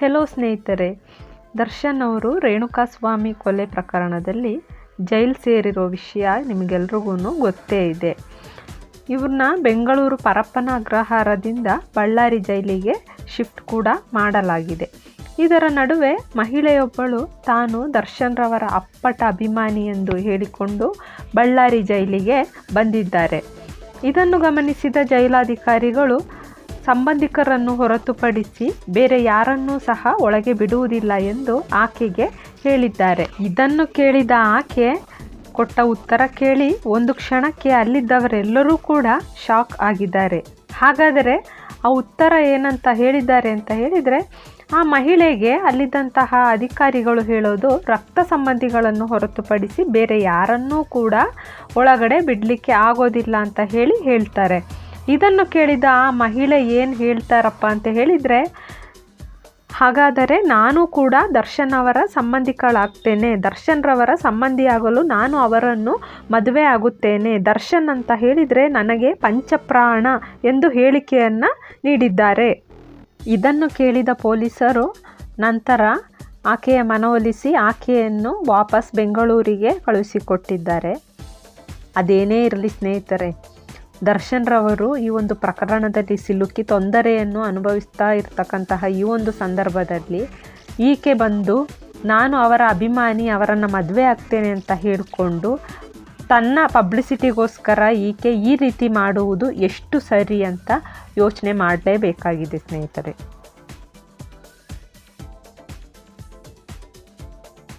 Hello ಸ್ನೇಹಿತರೆ, ದರ್ಶನ್ ಅವರು ರೇಣುಕಾಸ್ವಾಮಿ ಕೊಲೆ ಪ್ರಕರಣದಲ್ಲಿ ಜೈಲು ಸೇರಿರೋ ವಿಷಯ ನಿಮಗೆಲ್ರಿಗೂ ಗೊತ್ತೇ ಇದೆ. ಇವ್ರನ್ನ ಬೆಂಗಳೂರು ಪರಪ್ಪನ ಅಗ್ರಹಾರದಿಂದ ಬಳ್ಳಾರಿ ಜೈಲಿಗೆ ಶಿಫ್ಟ್ ಕೂಡ ಮಾಡಲಾಗಿದೆ. ಇದರ ನಡುವೆ ಮಹಿಳೆಯೊಬ್ಬಳು ತಾನು ದರ್ಶನ್ರವರ ಅಪ್ಪಟ ಅಭಿಮಾನಿ ಎಂದು ಹೇಳಿಕೊಂಡು ಬಳ್ಳಾರಿ ಜೈಲಿಗೆ ಬಂದಿದ್ದಾರೆ. ಇದನ್ನು ಗಮನಿಸಿದ ಜೈಲಾಧಿಕಾರಿಗಳು ಸಂಬಂಧಿಕರನ್ನು ಹೊರತುಪಡಿಸಿ ಬೇರೆ ಯಾರನ್ನೂ ಸಹ ಒಳಗೆ ಬಿಡುವುದಿಲ್ಲ ಎಂದು ಆಕೆಗೆ ಹೇಳಿದ್ದಾರೆ. ಇದನ್ನು ಕೇಳಿದ ಆಕೆ ಕೊಟ್ಟ ಉತ್ತರ ಕೇಳಿ ಒಂದು ಕ್ಷಣಕ್ಕೆ ಅಲ್ಲಿದ್ದವರೆಲ್ಲರೂ ಕೂಡ ಶಾಕ್ ಆಗಿದ್ದಾರೆ. ಹಾಗಾದರೆ ಆ ಉತ್ತರ ಏನಂತ ಹೇಳಿದ್ದಾರೆ ಅಂತ ಹೇಳಿದರೆ, ಆ ಮಹಿಳೆಗೆ ಅಲ್ಲಿದ್ದಂತಹ ಅಧಿಕಾರಿಗಳು ಹೇಳೋದು ರಕ್ತ ಸಂಬಂಧಿಗಳನ್ನು ಹೊರತುಪಡಿಸಿ ಬೇರೆ ಯಾರನ್ನೂ ಕೂಡ ಒಳಗಡೆ ಬಿಡಲಿಕ್ಕೆ ಆಗೋದಿಲ್ಲ ಅಂತ ಹೇಳಿ ಹೇಳ್ತಾರೆ. ಇದನ್ನು ಕೇಳಿದ ಆ ಮಹಿಳೆ ಏನು ಹೇಳ್ತಾರಪ್ಪ ಅಂತ ಹೇಳಿದರೆ, ಹಾಗಾದರೆ ನಾನು ಕೂಡ ದರ್ಶನ್ ಅವರ ಸಂಬಂಧಿಕಳಾಗ್ತೇನೆ. ದರ್ಶನ್ರವರ ಸಂಬಂಧಿಯಾಗಲು ನಾನು ಅವರನ್ನು ಮದುವೆ ಆಗುತ್ತೇನೆ. ದರ್ಶನ್ ಅಂತ ಹೇಳಿದರೆ ನನಗೆ ಪಂಚಪ್ರಾಣ ಎಂದು ಹೇಳಿಕೆಯನ್ನು ನೀಡಿದ್ದಾರೆ. ಇದನ್ನು ಕೇಳಿದ ಪೊಲೀಸರು ನಂತರ ಆಕೆಯ ಮನವೊಲಿಸಿ ಆಕೆಯನ್ನು ವಾಪಸ್ ಬೆಂಗಳೂರಿಗೆ ಕಳುಹಿಸಿಕೊಟ್ಟಿದ್ದಾರೆ. ಅದೇನೇ ಇರಲಿ ಸ್ನೇಹಿತರೆ ದರ್ಶನ್ ರವರು ಈ ಒಂದು ಪ್ರಕರಣದಲ್ಲಿ ಸಿಲುಕಿ ತೊಂದರೆಯನ್ನು ಅನುಭವಿಸ್ತಾ ಇರ್ತಕ್ಕಂತಹ ಈ ಒಂದು ಸಂದರ್ಭದಲ್ಲಿ ಈಕೆ ಬಂದು, ನಾನು ಅವರ ಅಭಿಮಾನಿ, ಅವರನ್ನು ಮದುವೆ ಆಗ್ತೇನೆ ಅಂತ ಹೇಳಿಕೊಂಡು ತನ್ನ ಪಬ್ಲಿಸಿಟಿಗೋಸ್ಕರ ಈಕೆ ಈ ರೀತಿ ಮಾಡುವುದು ಎಷ್ಟು ಸರಿ ಅಂತ ಯೋಚನೆ ಮಾಡಲೇಬೇಕಾಗಿದೆ ಸ್ನೇಹಿತರೆ.